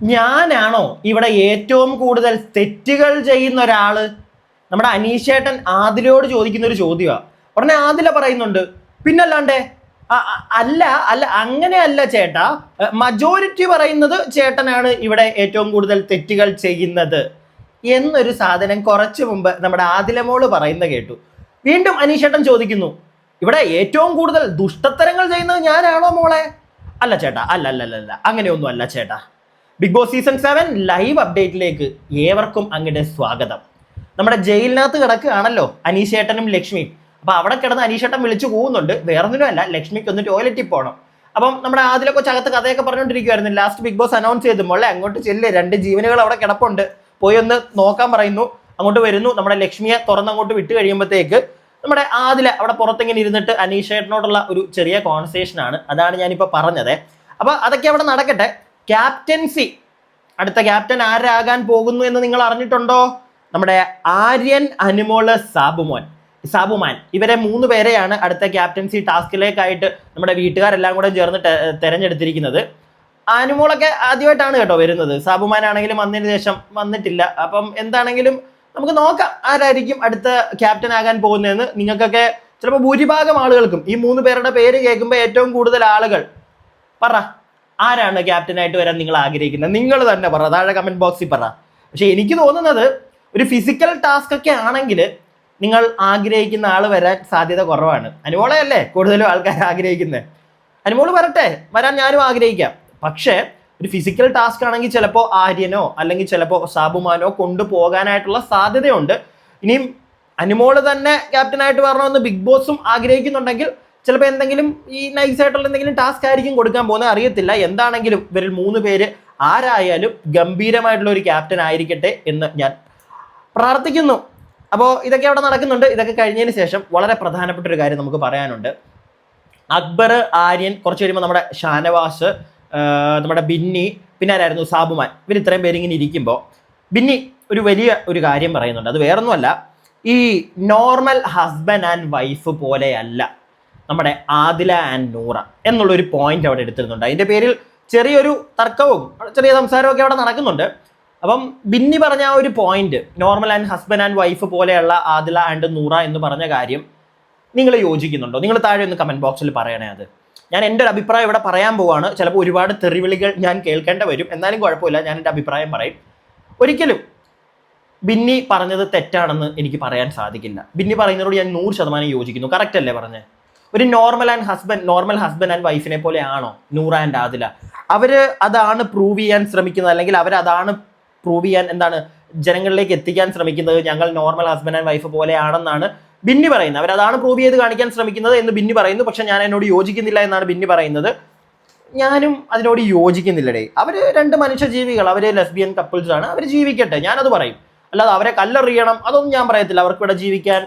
ഞാനാണോ ഇവിടെ ഏറ്റവും കൂടുതൽ തെറ്റുകൾ ചെയ്യുന്ന ഒരാൾ നമ്മുടെ അനീഷേട്ടൻ ആദിലോട് ചോദിക്കുന്ന ഒരു ചോദ്യമാണ് ഉടനെ ആദില പറയുന്നുണ്ട് പിന്നല്ലാണ്ടേ അല്ല അല്ല അങ്ങനെയല്ല ചേട്ടാ. മജോറിറ്റി പറയുന്നത് ചേട്ടനാണ് ഇവിടെ ഏറ്റവും കൂടുതൽ തെറ്റുകൾ ചെയ്യുന്നത്. എന്നൊരു സാധനം കുറച്ചു മുമ്പ് നമ്മുടെ ആദിലമോൾ പറയുന്ന കേട്ടു. വീണ്ടും അനീഷേട്ടൻ ചോദിക്കുന്നു ഇവിടെ ഏറ്റവും കൂടുതൽ ദുഷ്ടത്തരങ്ങൾ ചെയ്യുന്നത് ഞാനാണോ മോളെ? അല്ല ചേട്ടാ അല്ല അല്ല അല്ല അങ്ങനെയൊന്നും അല്ല ചേട്ടാ. Big Boss season seven live അപ്ഡേറ്റിലേക്ക് ഏവർക്കും അങ്ങയുടെ സ്വാഗതം. നമ്മുടെ ജയിലിനകത്ത് കിടക്കുകയാണല്ലോ അനീഷേട്ടനും ലക്ഷ്മിയും അപ്പൊ അവിടെ കിടന്ന് അനീഷേട്ടൻ വിളിച്ചു പോകുന്നുണ്ട്. വേറൊന്നിനുമല്ല ലക്ഷ്മിക്ക് ഒന്ന് ടോയ്ലറ്റിൽ പോകണം അപ്പം നമ്മുടെ ആദ്യം കൊച്ചകത്ത് കഥയൊക്കെ പറഞ്ഞുകൊണ്ടിരിക്കുവായിരുന്നു. ലാസ്റ്റ് ബിഗ് ബോസ് അനൗൺസ് ചെയ്തു മോളെ അങ്ങോട്ട് ചെല്ല്. രണ്ട് ജീവനുകൾ അവിടെ കിടപ്പുണ്ട്. പോയി ഒന്ന് നോക്കാൻ പറയുന്നു. അങ്ങോട്ട് വരുന്നു. നമ്മുടെ ലക്ഷ്മിയെ തുറന്നങ്ങോട്ട് വിട്ട് കഴിയുമ്പോഴത്തേക്ക് നമ്മുടെ ആദില അവിടെ പുറത്തിങ്ങനെ ഇരുന്നിട്ട് അനീഷേട്ടനോടുള്ള ഒരു ചെറിയ കോൺവെർസേഷൻ ആണ്. അതാണ് ഞാനിപ്പോൾ പറഞ്ഞത്. അപ്പൊ അതൊക്കെ അവിടെ നടക്കട്ടെ. ക്യാപ്റ്റൻസി. അടുത്ത ക്യാപ്റ്റൻ ആരാകാൻ പോകുന്നു എന്ന് നിങ്ങൾ അറിഞ്ഞിട്ടുണ്ടോ? നമ്മുടെ ആര്യൻ അനുമോൾ സാബുമോൻ. സാബുമാൻ. ഇവരെ മൂന്ന് പേരെയാണ് അടുത്ത ക്യാപ്റ്റൻസി ടാസ്കിലേക്കായിട്ട് നമ്മുടെ വീട്ടുകാരെല്ലാം കൂടെ ചേർന്ന് തെരഞ്ഞെടുത്തിരിക്കുന്നത്. അനുമോളൊക്കെ ആദ്യമായിട്ടാണ് കേട്ടോ വരുന്നത്. സാബുമാൻ ആണെങ്കിലും വന്നതിന് ശേഷം വന്നിട്ടില്ല. അപ്പം എന്താണെങ്കിലും നമുക്ക് നോക്കാം ആരായിരിക്കും അടുത്ത ക്യാപ്റ്റൻ ആകാൻ പോകുന്നതെന്ന്. നിങ്ങൾക്കൊക്കെ ചിലപ്പോൾ ഭൂരിഭാഗം ആളുകൾക്കും ഈ മൂന്ന് പേരുടെ പേര് കേൾക്കുമ്പോൾ ഏറ്റവും കൂടുതൽ ആളുകൾ. പറ. ആരാണ് ക്യാപ്റ്റനായിട്ട് വരാൻ നിങ്ങൾ ആഗ്രഹിക്കുന്നത്? നിങ്ങൾ തന്നെ പറ. താഴെ കമന്റ് ബോക്സിൽ പറ. പക്ഷെ എനിക്ക് തോന്നുന്നത് ഒരു ഫിസിക്കൽ ടാസ്ക് ഒക്കെ ആണെങ്കിൽ നിങ്ങൾ ആഗ്രഹിക്കുന്ന ആൾ വരാൻ സാധ്യത കുറവാണ്. അനുമോളയല്ലേ കൂടുതലും ആൾക്കാർ ആഗ്രഹിക്കുന്നത് അനുമോൾ വരട്ടെ. വരാൻ ഞാനും ആഗ്രഹിക്കാം. പക്ഷേ ഒരു ഫിസിക്കൽ ടാസ്ക് ആണെങ്കിൽ ചിലപ്പോൾ ആര്യനോ അല്ലെങ്കിൽ ചിലപ്പോൾ സാബുമാനോ കൊണ്ടുപോകാനായിട്ടുള്ള സാധ്യതയുണ്ട്. ഇനിയും അനുമോൾ തന്നെ ക്യാപ്റ്റനായിട്ട് വരണമെന്ന് ബിഗ് ബോസും ആഗ്രഹിക്കുന്നുണ്ടെങ്കിൽ ചിലപ്പോൾ എന്തെങ്കിലും ഈ നൈസ് ആയിട്ടുള്ള എന്തെങ്കിലും ടാസ്ക് ആയിരിക്കും കൊടുക്കാൻ പോകുന്നത് അറിയത്തില്ല. എന്താണെങ്കിലും ഇവരിൽ മൂന്ന് പേര് ആരായാലും ഗംഭീരമായിട്ടുള്ള ഒരു ക്യാപ്റ്റൻ ആയിരിക്കട്ടെ എന്ന് ഞാൻ പ്രാർത്ഥിക്കുന്നു. അപ്പോൾ ഇതൊക്കെ അവിടെ നടക്കുന്നുണ്ട്. ഇതൊക്കെ കഴിഞ്ഞതിന് ശേഷം വളരെ പ്രധാനപ്പെട്ട ഒരു കാര്യം നമുക്ക് പറയാനുണ്ട്. അക്ബർ ആര്യൻ കുറച്ച് കഴിയുമ്പോൾ നമ്മുടെ ഷാനവാസ് നമ്മുടെ ബിന്നി പിന്നെ ആരായിരുന്നു സാബുമാൻ. ഇവർ ഇത്രയും പേരിങ്ങനെ ഇരിക്കുമ്പോൾ ബിന്നി ഒരു വലിയ ഒരു കാര്യം പറയുന്നുണ്ട്. അത് വേറൊന്നുമല്ല. ഈ നോർമൽ ഹസ്ബൻഡ് ആൻഡ് വൈഫ് പോലെയല്ല. നമ്മുടെ ആദില ആൻഡ് നൂറ എന്നുള്ളൊരു പോയിന്റ് അവിടെ എടുത്തിരുന്നുണ്ട്. അതിന്റെ പേരിൽ ചെറിയൊരു തർക്കവും ചെറിയ സംസാരവും ഒക്കെ അവിടെ നടക്കുന്നുണ്ട്. അപ്പം ബിന്നി പറഞ്ഞ ആ ഒരു point normal and husband and wife പോലെയുള്ള ആദില ആൻഡ് നൂറ എന്ന് പറഞ്ഞ കാര്യം നിങ്ങൾ യോജിക്കുന്നുണ്ടോ? നിങ്ങൾ താഴെ ഒന്ന് കമന്റ് ബോക്സിൽ പറയണേ അത്. ഞാൻ എന്റെ ഒരു അഭിപ്രായം ഇവിടെ പറയാൻ പോവാണ്. ചിലപ്പോൾ ഒരുപാട് തെറിവിളികൾ ഞാൻ കേൾക്കേണ്ട വരും. എന്നാലും കുഴപ്പമില്ല ഞാൻ എന്റെ അഭിപ്രായം പറയും. ഒരിക്കലും ബിന്നി പറഞ്ഞത് തെറ്റാണെന്ന് എനിക്ക് പറയാൻ സാധിക്കില്ല. ബിന്നി പറയുന്നതോട് ഞാൻ നൂറ് ശതമാനം യോജിക്കുന്നു. കറക്റ്റ് അല്ലേ പറഞ്ഞത് ഒരു normal and husband normal husband and വൈഫിനെ പോലെ ആണോ നൂറ ആൻഡ് ആദില? അവർ അതാണ് പ്രൂവ് ചെയ്യാൻ ശ്രമിക്കുന്നത് അല്ലെങ്കിൽ അവർ അതാണ് പ്രൂവ് ചെയ്യാൻ എന്താണ് ജനങ്ങളിലേക്ക് എത്തിക്കാൻ ശ്രമിക്കുന്നത്? ഞങ്ങൾ നോർമൽ ഹസ്ബൻഡ് ആൻഡ് വൈഫ് പോലെയാണെന്നാണ് ബിന്നി പറയുന്നത്. അവരതാണ് പ്രൂവ് ചെയ്ത് കാണിക്കാൻ ശ്രമിക്കുന്നത് എന്ന് ബിന്നി പറയുന്നു. പക്ഷെ ഞാൻ എന്നോട് യോജിക്കുന്നില്ല എന്നാണ് ബിന്നി പറയുന്നത്. ഞാനും അതിനോട് യോജിക്കുന്നില്ലടേ. അവർ രണ്ട് മനുഷ്യജീവികൾ അവർ ലെസ്ബിയൻ കപ്പിൾസ് ആണ്. അവർ ജീവിക്കട്ടെ ഞാനത് പറയും. അല്ലാതെ അവരെ കല്ലെറിയണം അതൊന്നും ഞാൻ പറയത്തില്ല. അവർക്ക് ഇവിടെ ജീവിക്കാൻ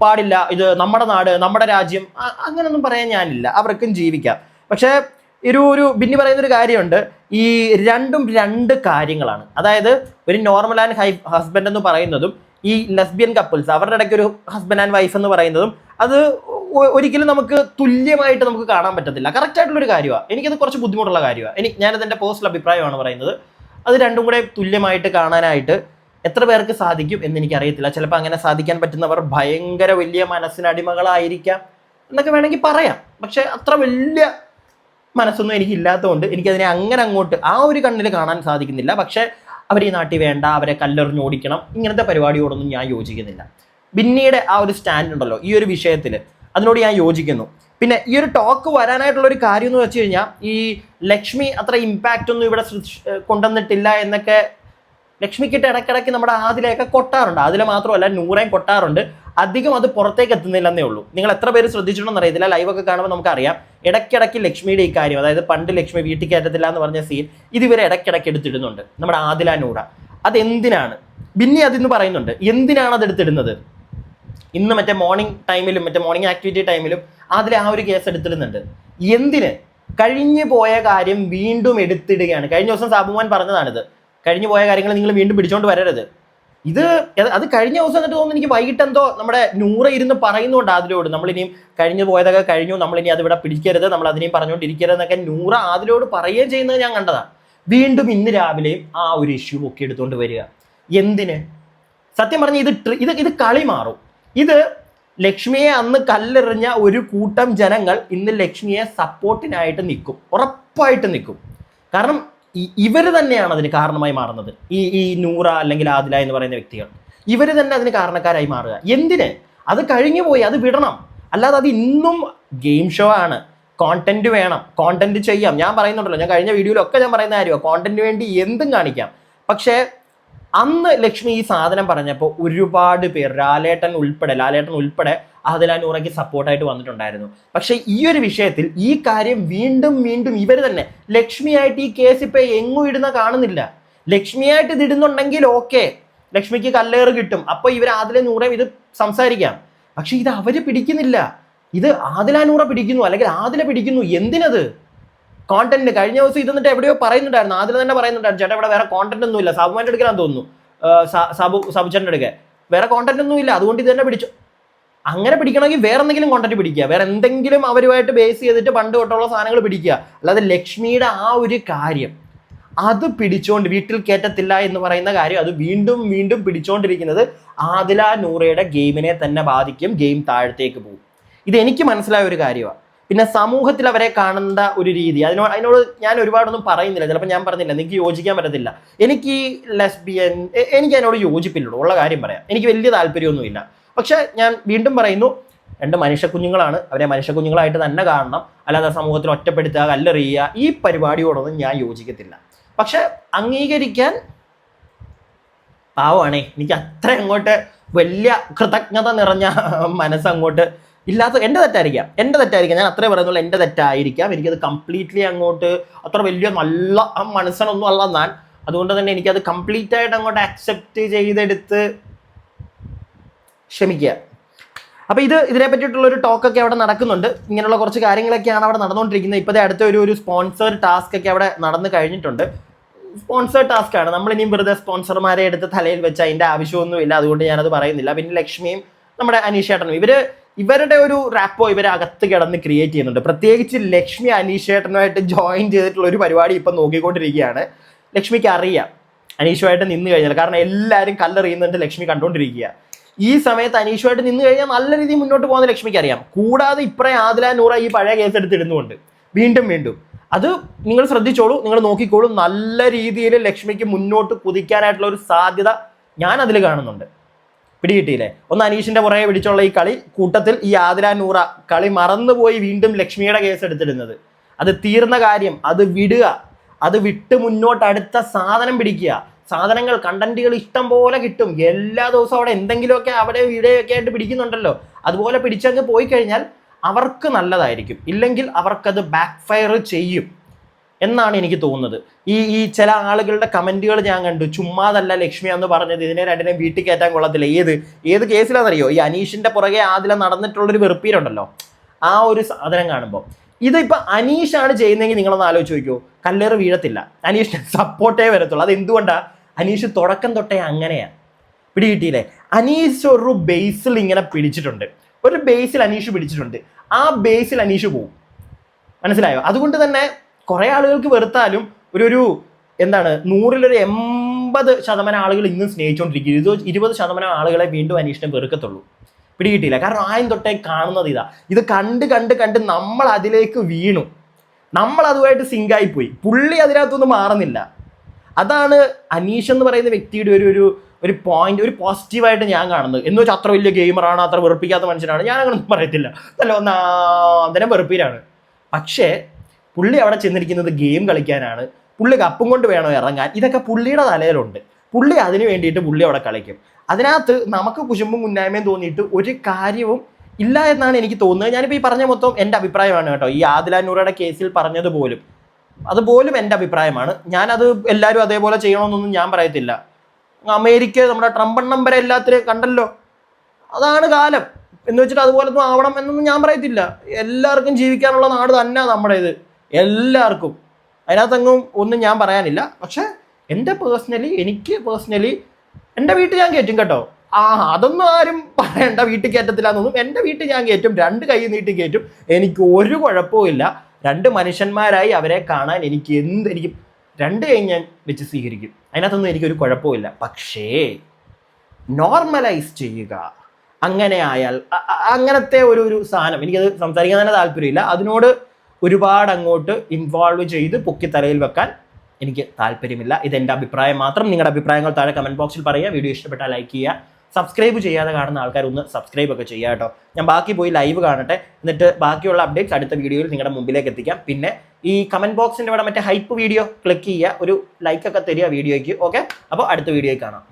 പാടില്ല ഇത് നമ്മുടെ നാട് നമ്മുടെ രാജ്യം അങ്ങനെയൊന്നും പറയാൻ ഞാനില്ല. അവർക്കും ജീവിക്കാം. പക്ഷേ ഒരു ഒരു ബിന്നി പറയുന്നൊരു കാര്യമുണ്ട്. ഈ രണ്ടും രണ്ട് കാര്യങ്ങളാണ്. അതായത് ഒരു നോർമൽ ആൻഡ് ഹൈ ഹസ്ബൻഡ് എന്ന് പറയുന്നതും ഈ ലെസ്ബിയൻ കപ്പിൾസ് അവരുടെ ഇടയ്ക്ക് ഒരു ഹസ്ബൻഡ് ആൻഡ് വൈഫ് എന്ന് പറയുന്നതും അത് ഒരിക്കലും നമുക്ക് തുല്യമായിട്ട് നമുക്ക് കാണാൻ പറ്റത്തില്ല. കറക്റ്റ് ആയിട്ടുള്ള ഒരു കാര്യമാണ് എനിക്കത് കുറച്ച് ബുദ്ധിമുട്ടുള്ള കാര്യമാണ് എനിക്ക് ഞാനത് എന്റെ പേഴ്സണൽ അഭിപ്രായമാണ് പറയുന്നത്. അത് രണ്ടും കൂടെ തുല്യമായിട്ട് കാണാനായിട്ട് എത്ര പേർക്ക് സാധിക്കും എന്ന് എനിക്കറിയത്തില്ല. ചിലപ്പോൾ അങ്ങനെ സാധിക്കാൻ പറ്റുന്നവർ ഭയങ്കര വലിയ മനസ്സിനടിമകളായിരിക്കാം എന്നൊക്കെ വേണമെങ്കിൽ പറയാം. പക്ഷേ അത്ര വലിയ മനസ്സൊന്നും എനിക്കില്ലാത്തതുകൊണ്ട് എനിക്കതിനെ അങ്ങനെ അങ്ങോട്ട് ആ ഒരു കണ്ണിൽ കാണാൻ സാധിക്കുന്നില്ല. പക്ഷേ അവർ ഈ നാട്ടിൽ വേണ്ട അവരെ കല്ലെറിഞ്ഞ് ഓടിക്കണം ഇങ്ങനത്തെ പരിപാടിയോടൊന്നും ഞാൻ യോജിക്കുന്നില്ല. പിന്നീട് ആ ഒരു സ്റ്റാൻഡ് ഉണ്ടല്ലോ ഈ ഒരു വിഷയത്തിൽ അതിനോട് ഞാൻ യോജിക്കുന്നു. പിന്നെ ഈ ഒരു ടോക്ക് വരാനായിട്ടുള്ള ഒരു കാര്യം എന്ന് വെച്ച് കഴിഞ്ഞാൽ ഈ ലക്ഷ്മി അത്ര ഇമ്പാക്റ്റ് ഒന്നും ഇവിടെ കൊണ്ടുവന്നിട്ടില്ല എന്നൊക്കെ ലക്ഷ്മിക്കിട്ട് ഇടയ്ക്കിടയ്ക്ക് നമ്മുടെ ആദിലയൊക്കെ കൊട്ടാറുണ്ട്. അതിലെ മാത്രമല്ല നൂറേം കൊട്ടാറുണ്ട്. അധികം അത് പുറത്തേക്ക് എത്തുന്നില്ലെന്നേ ഉള്ളൂ. നിങ്ങൾ എത്ര പേര് ശ്രദ്ധിച്ചിട്ടുണ്ടെന്ന് അറിയത്തില്ല. ലൈവൊക്കെ കാണുമ്പോൾ നമുക്കറിയാം. ഇടയ്ക്കിടയ്ക്ക് ലക്ഷ്മിയുടെ ഈ കാര്യം അതായത് പണ്ട് ലക്ഷ്മി വീട്ടിൽ കയറ്റത്തില്ല എന്ന് പറഞ്ഞ സീൻ ഇതുവരെ ഇടയ്ക്കിടയ്ക്ക് എടുത്തിടുന്നുണ്ട്. നമ്മുടെ ആദില നൂറ. അതെന്തിനാണ്? പിന്നെ അതിന്ന് പറയുന്നുണ്ട്. എന്തിനാണ് അത് എടുത്തിടുന്നത്? ഇന്ന് മറ്റേ മോർണിംഗ് ടൈമിലും മറ്റേ മോർണിംഗ് ആക്ടിവിറ്റി ടൈമിലും അതിൽ ആ ഒരു കേസ് എടുത്തിടുന്നുണ്ട്. എന്തിന്? കഴിഞ്ഞു പോയ കാര്യം വീണ്ടും എടുത്തിടുകയാണ്. കഴിഞ്ഞ ദിവസം സാബുമാൻ പറഞ്ഞതാണിത്. കഴിഞ്ഞു പോയ കാര്യങ്ങൾ നിങ്ങൾ വീണ്ടും പിടിച്ചോണ്ട് വരരുത്. ഇത് അത് കഴിഞ്ഞ ദിവസം എന്നിട്ട് തോന്നുന്നു എനിക്ക് വൈകിട്ട് എന്തോ നമ്മുടെ നൂറ് ഇരുന്ന് പറയുന്നുണ്ട് അതിലോട് നമ്മളിനിയും കഴിഞ്ഞു പോയതൊക്കെ കഴിഞ്ഞു നമ്മളിനി ഇവിടെ പിടിക്കരുത് നമ്മൾ അതിനെയും പറഞ്ഞുകൊണ്ടിരിക്കരുത് എന്നൊക്കെ നൂറ് അതിലോട് പറയുകയും ചെയ്യുന്നത് ഞാൻ കണ്ടതാണ് വീണ്ടും ഇന്ന് രാവിലെയും ആ ഒരു ഇഷ്യൂ ഒക്കെ എടുത്തുകൊണ്ട് വരിക. എന്തിന്? സത്യം പറഞ്ഞ ഇത് ഇത് ഇത് കളി മാറും. ഇത് ലക്ഷ്മിയെ അന്ന് കല്ലെറിഞ്ഞ ഒരു കൂട്ടം ജനങ്ങൾ ഇന്ന് ലക്ഷ്മിയെ സപ്പോർട്ടിനായിട്ട് നിൽക്കും. ഉറപ്പായിട്ട് നിൽക്കും. കാരണം ഇവർ തന്നെയാണ് അതിന് കാരണമായി മാറുന്നത്. ഈ ഈ നൂറ അല്ലെങ്കിൽ ആദില എന്ന് പറയുന്ന വ്യക്തികൾ. ഇവർ തന്നെ അതിന് കാരണക്കാരായി മാറുക. എന്തിന്? അത് കഴിഞ്ഞു പോയി അത് വിടണം. അല്ലാതെ അത് ഇന്നും ഗെയിം ഷോ ആണ്. കോണ്ടന്റ് വേണം. കോണ്ടന്റ് ചെയ്യാം. ഞാൻ പറയുന്നുണ്ടല്ലോ ഞാൻ കഴിഞ്ഞ വീഡിയോയിലൊക്കെ ഞാൻ പറയുന്ന കാര്യമാണ്. കോണ്ടന്റ് വേണ്ടി എന്തും കാണിക്കാം. പക്ഷേ അന്ന് ലക്ഷ്മി ഈ സാധനം പറഞ്ഞപ്പോൾ ഒരുപാട് പേർ ലാലേട്ടൻ ഉൾപ്പെടെ ലാലേട്ടൻ ഉൾപ്പെടെ ആദില നൂറയ്ക്ക് സപ്പോർട്ടായിട്ട് വന്നിട്ടുണ്ടായിരുന്നു. പക്ഷെ ഈ ഒരു വിഷയത്തിൽ ഈ കാര്യം വീണ്ടും വീണ്ടും ഇവർ തന്നെ ലക്ഷ്മിയായിട്ട് ഈ കേസ് ഇപ്പൊ എങ്ങും ഇടുന്ന കാണുന്നില്ല. ലക്ഷ്മിയായിട്ട് ഇത് ഇടുന്നുണ്ടെങ്കിൽ ഓക്കെ ലക്ഷ്മിക്ക് കല്ലേറ് കിട്ടും. അപ്പൊ ഇവർ ആദില നൂറയും ഇത് സംസാരിക്കാം. പക്ഷെ ഇത് അവർ പിടിക്കുന്നില്ല. ഇത് ആദില നൂറ പിടിക്കുന്നു അല്ലെങ്കിൽ ആദില പിടിക്കുന്നു എന്തിനത്? കോണ്ടന്റ് കഴിഞ്ഞ ദിവസം ഇത് എന്നിട്ട് എവിടെയോ പറയുന്നുണ്ടായിരുന്നു. ആദ്യം തന്നെ പറയുന്നുണ്ടായിരുന്നു ചേട്ടാ ഇവിടെ വേറെ കോണ്ടന്റ് ഒന്നും ഇല്ല. സബുമാന്റെ എടുക്കാൻ തോന്നുന്നു. സബു സബുചേട്ടന്റെ എടുക്കുക വേറെ കോണ്ടന്റ് ഒന്നും ഇല്ല. അതുകൊണ്ട് ഇത് തന്നെ പിടിച്ചു. അങ്ങനെ പിടിക്കണമെങ്കിൽ വേറെ എന്തെങ്കിലും കോണ്ടന്റ് പിടിക്കുക. വേറെ എന്തെങ്കിലും അവരുമായിട്ട് ബേസ് ചെയ്തിട്ട് പണ്ട് തൊട്ടുള്ള സാധനങ്ങൾ പിടിക്കുക. അല്ലാതെ ലക്ഷ്മിയുടെ ആ ഒരു കാര്യം അത് പിടിച്ചോണ്ട് വീട്ടിൽ കയറ്റത്തില്ല എന്ന് പറയുന്ന കാര്യം അത് വീണ്ടും വീണ്ടും പിടിച്ചോണ്ടിരിക്കുന്നത് ആദില നൂറയുടെ ഗെയിമിനെ തന്നെ ബാധിക്കും ഗെയിം താഴത്തേക്ക് പോകും. ഇത് എനിക്ക് മനസ്സിലായ ഒരു കാര്യമാണ് പിന്നെ സമൂഹത്തിൽ അവരെ കാണുന്ന ഒരു രീതി. അതിനോട് അതിനോട് ഞാൻ ഒരുപാടൊന്നും പറയുന്നില്ല. ചിലപ്പോൾ ഞാൻ പറഞ്ഞില്ല. എനിക്ക് യോജിക്കാൻ പറ്റത്തില്ല. എനിക്ക് ലെസ്ബിയൻ എനിക്ക് അതിനോട് യോജിപ്പില്ലുള്ളൂ ഉള്ള കാര്യം പറയാം. എനിക്ക് വലിയ താല്പര്യമൊന്നുമില്ല. പക്ഷെ ഞാൻ വീണ്ടും പറയുന്നു രണ്ട് മനുഷ്യ കുഞ്ഞുങ്ങളാണ് അവരെ മനുഷ്യ കുഞ്ഞുങ്ങളായിട്ട് തന്നെ കാണണം. അല്ലാതെ സമൂഹത്തിൽ ഒറ്റപ്പെടുത്തുക കല്ലെറിയുക ഈ പരിപാടിയോടൊന്നും ഞാൻ യോജിക്കത്തില്ല. പക്ഷെ അംഗീകരിക്കാൻ പാവമാണേ. എനിക്ക് അത്ര അങ്ങോട്ട് വലിയ കൃതജ്ഞത നിറഞ്ഞ മനസ്സങ്ങോട്ട് ഇല്ലാത്ത എന്റെ തെറ്റായിരിക്കാം. എന്റെ തെറ്റായിരിക്കാം. ഞാൻ അത്രേ പറയുന്നുള്ളൂ എന്റെ തെറ്റായിരിക്കാം. എനിക്കത് കംപ്ലീറ്റ്ലി അങ്ങോട്ട് അത്ര വലിയ നല്ല മനസ്സനൊന്നും അല്ല ഞാൻ. അതുകൊണ്ട് തന്നെ എനിക്കത് കംപ്ലീറ്റ് ആയിട്ട് അങ്ങോട്ട് അക്സെപ്റ്റ് ചെയ്തെടുത്ത് ക്ഷമിക്കുക. അപ്പോൾ ഇത് ഇതിനെ പറ്റിയിട്ടുള്ള ഒരു ടോക്കൊക്കെ അവിടെ നടക്കുന്നുണ്ട്. ഇങ്ങനെയുള്ള കുറച്ച് കാര്യങ്ങളൊക്കെയാണ് അവിടെ നടന്നുകൊണ്ടിരിക്കുന്നത്. ഇപ്പോഴത്തെ അടുത്ത ഒരു ഒരു സ്പോൺസർ ടാസ്ക് ഒക്കെ അവിടെ നടന്നു കഴിഞ്ഞിട്ടുണ്ട്. സ്പോൺസർ ടാസ്ക് ആണ്. നമ്മൾ ഇനിയും വെറുതെ സ്പോൺസർമാരെ എടുത്ത് തലയിൽ വെച്ച് അതിന്റെ ആവശ്യമൊന്നുമില്ല. അതുകൊണ്ട് ഞാനത് പറയുന്നില്ല. പിന്നെ ലക്ഷ്മിയും നമ്മുടെ അനീഷേട്ടനും. ഇവർ ഇവരുടെ ഒരു റാപ്പോ ഇവരെ അകത്ത് കിടന്ന് ക്രിയേറ്റ് ചെയ്യുന്നുണ്ട്. പ്രത്യേകിച്ച് ലക്ഷ്മി അനീഷേട്ടനുമായിട്ട് ജോയിൻ ചെയ്തിട്ടുള്ള ഒരു പരിപാടി ഇപ്പം നോക്കിക്കൊണ്ടിരിക്കുകയാണ്. ലക്ഷ്മിക്ക് അറിയാം. അനീഷുമായിട്ട് നിന്ന് കഴിഞ്ഞാൽ. കാരണം എല്ലാവരും കല്ലെറിയുന്നുണ്ട് ലക്ഷ്മി കണ്ടുകൊണ്ടിരിക്കുക ഈ സമയത്ത് അനീഷുമായിട്ട് നിന്ന് കഴിഞ്ഞാൽ നല്ല രീതിയിൽ മുന്നോട്ട് പോകുന്ന ലക്ഷ്മിക്ക് അറിയാം. കൂടാതെ ഇപ്പറേ ആദില നൂറ ഈ പഴയ കേസ് എടുത്തിടുന്നുണ്ട് വീണ്ടും വീണ്ടും. അത് നിങ്ങൾ ശ്രദ്ധിച്ചോളൂ നിങ്ങൾ നോക്കിക്കോളൂ. നല്ല രീതിയിൽ ലക്ഷ്മിക്ക് മുന്നോട്ട് കുതിക്കാനായിട്ടുള്ള ഒരു സാധ്യത ഞാൻ അതിൽ കാണുന്നുണ്ട്. പിടികിട്ടിയില്ലേ? ഒന്ന് അനീഷിന്റെ പുറകെ പിടിച്ചുള്ള ഈ കളി. കൂട്ടത്തിൽ ഈ ആതിര നൂറ കളി മറന്നുപോയി വീണ്ടും ലക്ഷ്മിയുടെ കേസ് എടുത്തിരുന്നത് അത് തീർന്ന കാര്യം അത് വിടുക അത് വിട്ട് മുന്നോട്ട് അടുത്ത സാധനം പിടിക്കുക. സാധനങ്ങൾ കണ്ടന്റുകൾ ഇഷ്ടം പോലെ കിട്ടും. എല്ലാ ദിവസവും അവിടെ എന്തെങ്കിലുമൊക്കെ അവിടെ ഇവിടെയൊക്കെ ആയിട്ട് പിടിക്കുന്നുണ്ടല്ലോ. അതുപോലെ പിടിച്ചങ്ങ് പോയി കഴിഞ്ഞാൽ അവർക്ക് നല്ലതായിരിക്കും. ഇല്ലെങ്കിൽ അവർക്കത് ബാക്ക് ഫയർ ചെയ്യും. എന്നാണ് എനിക്ക് തോന്നുന്നത്. ഈ ഈ ചില ആളുകളുടെ കമന്റുകൾ ഞാൻ കണ്ടു. ചുമ്മാതല്ല ലക്ഷ്മി എന്ന് പറഞ്ഞത് ഇതിനെ രണ്ടിനെ വീട്ടിൽ കയറ്റാൻ കൊള്ളത്തില്ല. ഏത് ഏത് കേസിലാണെന്നറിയോ? ഈ അനീഷിന്റെ പുറകെ ആദില നടന്നിട്ടുള്ളൊരു വെറുപ്പീരുണ്ടല്ലോ. ആ ഒരു സാധനം കാണുമ്പോൾ ഇതിപ്പോൾ അനീഷാണ് ചെയ്യുന്നതെങ്കിൽ നിങ്ങളൊന്ന് ആലോചിച്ച് നോക്കിയോ? കല്ലേറ് വീഴത്തില്ല. അനീഷ് സപ്പോർട്ടേ വരത്തുള്ളൂ. അത് എന്തുകൊണ്ടാണ് അനീഷ് തുടക്കം തൊട്ടേ അങ്ങനെയാ. പിടികിട്ടിയില്ലേ? അനീഷ് ഒരു ബേസിൽ ഇങ്ങനെ പിടിച്ചിട്ടുണ്ട്. ഒരു ബേസിൽ അനീഷ് പിടിച്ചിട്ടുണ്ട്. ആ ബേസിൽ അനീഷ് പോവും. മനസ്സിലായോ? അതുകൊണ്ട് തന്നെ കുറെ ആളുകൾക്ക് വെറുത്താലും ഒരു ഒരു എന്താണ് നൂറിലൊരു എൺപത് ശതമാനം ആളുകൾ ഇന്നും സ്നേഹിച്ചുകൊണ്ടിരിക്കും ഇരുപത് ഇരുപത് ശതമാനം ആളുകളെ വീണ്ടും അനീഷിനെ വെറുക്കത്തുള്ളൂ. പിടികിട്ടിയില്ല. കാരണം ആയം തൊട്ടേ കാണുന്നത് ഇതാ. ഇത് കണ്ട് കണ്ട് കണ്ട് നമ്മൾ അതിലേക്ക് വീണു. നമ്മൾ അതുമായിട്ട് സിങ്കായി പോയി. പുള്ളി അതിനകത്തൊന്നും മാറുന്നില്ല. അതാണ് അനീഷ് എന്ന് പറയുന്ന വ്യക്തിയുടെ ഒരു ഒരു ഒരു പോയിന്റ് ഒരു പോസിറ്റീവായിട്ട് ഞാൻ കാണുന്നത്. എന്ന് വെച്ചാൽ അത്ര വലിയ ഗെയിമറാണ് അത്ര വെറുപ്പിക്കാത്ത മനുഷ്യനാണ്. ഞാൻ അങ്ങനൊന്നും പറയത്തില്ല. അല്ല ഒന്നാന്തരം വെറുപ്പിലാണ്. പക്ഷേ പുള്ളി അവിടെ ചെന്നിരിക്കുന്നത് ഗെയിം കളിക്കാനാണ്. പുള്ളി കപ്പും കൊണ്ട് വേണോ ഇറങ്ങാൻ? ഇതൊക്കെ പുള്ളിയുടെ തലയിലുണ്ട്. പുള്ളി അതിന് വേണ്ടിയിട്ട് പുള്ളി അവിടെ കളിക്കും. അതിനകത്ത് നമുക്ക് കുശുമ്പും ഉന്നായ്മയും തോന്നിയിട്ട് ഒരു കാര്യവും ഇല്ല എന്നാണ് എനിക്ക് തോന്നുന്നത്. ഞാനിപ്പോൾ ഈ പറഞ്ഞ മൊത്തം എന്റെ അഭിപ്രായമാണ് കേട്ടോ. ഈ ആദിലാനൂറയുടെ കേസിൽ പറഞ്ഞതുപോലും അതുപോലും എന്റെ അഭിപ്രായമാണ്. ഞാനത് എല്ലാവരും അതേപോലെ ചെയ്യണമെന്നൊന്നും ഞാൻ പറയത്തില്ല. അമേരിക്ക നമ്മുടെ ട്രംപ് നമ്പർ എല്ലാത്തിനും കണ്ടല്ലോ. അതാണ് കാലം. എന്ന് വെച്ചിട്ട് അതുപോലൊന്നും ആവണം എന്നൊന്നും ഞാൻ പറയത്തില്ല. എല്ലാവർക്കും ജീവിക്കാനുള്ള നാട് തന്നെ നമ്മുടെ ഇത് എല്ലാവർക്കും. അതിനകത്തെങ്ങും ഒന്നും ഞാൻ പറയാനില്ല. പക്ഷെ എന്റെ പേഴ്സണലി എനിക്ക് പേഴ്സണലി എന്റെ വീട്ടിൽ ഞാൻ കയറ്റും കേട്ടോ. ആ അതൊന്നും ആരും പറയണ്ട വീട്ടിൽ കയറ്റത്തില്ല എന്നൊന്നും. എന്റെ വീട്ടിൽ ഞാൻ കയറ്റും രണ്ട് കൈ നീട്ടി കയറ്റും. എനിക്ക് ഒരു കുഴപ്പവും രണ്ട് മനുഷ്യന്മാരായി അവരെ കാണാൻ എനിക്ക് എന്ത് എനിക്ക് രണ്ട് കൈ ഞാൻ വെച്ച് സ്വീകരിക്കും. അതിനകത്തൊന്നും എനിക്കൊരു കുഴപ്പമില്ല പക്ഷേ നോർമലൈസ് ചെയ്യുക. അങ്ങനെ ആയാൽ അങ്ങനത്തെ ഒരു ഒരു സാധനം. എനിക്കത് സംസാരിക്കാൻ തന്നെ താല്പര്യമില്ല. അതിനോട് ഒരുപാട് അങ്ങോട്ട് ഇൻവോൾവ് ചെയ്ത് പൊക്കി തലയിൽ വെക്കാൻ എനിക്ക് താല്പര്യമില്ല. ഇത് എന്റെ അഭിപ്രായം മാത്രം. നിങ്ങളുടെ അഭിപ്രായങ്ങൾ താഴെ കമന്റ് ബോക്സിൽ പറയുക. വീഡിയോ ഇഷ്ടപ്പെട്ടാൽ ലൈക്ക് ചെയ്യുക. സബ്സ്ക്രൈബ് ചെയ്യാതെ കാണുന്ന ആൾക്കാർ ഒന്ന് സബ്സ്ക്രൈബ് ഒക്കെ ചെയ്യുക കേട്ടോ. ഞാൻ ബാക്കി പോയി ലൈവ് കാണട്ടെ. എന്നിട്ട് ബാക്കിയുള്ള അപ്ഡേറ്റ്സ് അടുത്ത വീഡിയോയിൽ നിങ്ങളുടെ മുമ്പിലേക്ക് എത്തിക്കാം. പിന്നെ ഈ കമന്റ് ബോക്സിന്റെ ഇവിടെ മറ്റേ ഹൈപ്പ് വീഡിയോ ക്ലിക്ക് ചെയ്യുക. ഒരു ലൈക്ക് ഒക്കെ തരിക വീഡിയോയ്ക്ക് ഓക്കെ അപ്പോൾ അടുത്ത വീഡിയോയിൽ കാണാം.